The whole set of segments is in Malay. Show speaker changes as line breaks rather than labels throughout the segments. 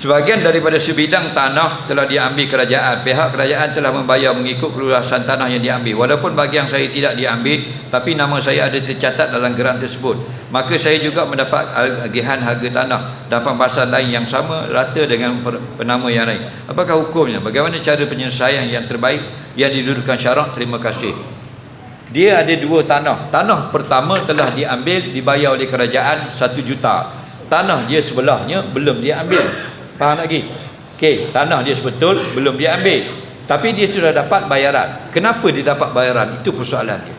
Sebahagian daripada sebidang tanah telah diambil kerajaan. Pihak kerajaan telah membayar mengikut keluasan tanah yang diambil. Walaupun bahagian saya tidak diambil, tapi nama saya ada tercatat dalam geran tersebut. Maka saya juga mendapat agihan harga tanah dan pembahasan lain yang sama rata dengan penama yang lain. Apakah hukumnya? Bagaimana cara penyelesaian yang terbaik yang didudukan syarak? Terima kasih. Dia ada dua tanah. Tanah pertama telah diambil, dibayar oleh kerajaan satu juta. Tanah dia sebelahnya belum dia ambil Faham lagi? Okey, tanah dia sebetul belum dia ambil. Tapi dia sudah dapat bayaran. Kenapa dia dapat bayaran? Itu persoalan dia.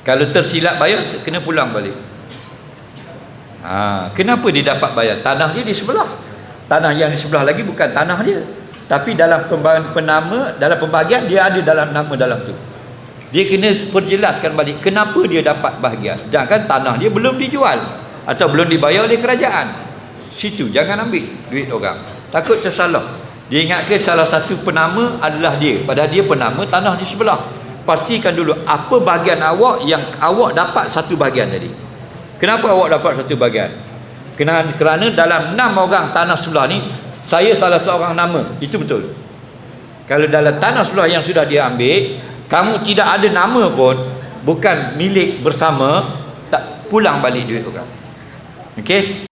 Kalau tersilap bayar, kena pulang balik. Ha, kenapa dia dapat bayar? Tanah dia di sebelah. Tanah yang di sebelah lagi bukan tanah dia. Tapi dalam penama, dalam pembagian dia ada dalam nama dalam tu. Dia kena perjelaskan balik kenapa dia dapat bahagian. Sedangkan tanah dia belum dijual atau belum dibayar oleh kerajaan. Situ jangan ambil duit orang. Takut tersalah. Dia ingat ke salah satu penama adalah dia. Padahal dia penama tanah di sebelah. Pastikan dulu apa bahagian awak yang awak dapat satu bahagian tadi. Kenapa awak dapat satu bahagian? Kerana, kerana dalam enam orang tanah sebelah ni saya salah seorang nama. Itu betul. Kalau dalam tanah sebelah yang sudah dia ambil kamu tidak ada nama pun bukan milik bersama tak pulang balik duit orang Okey.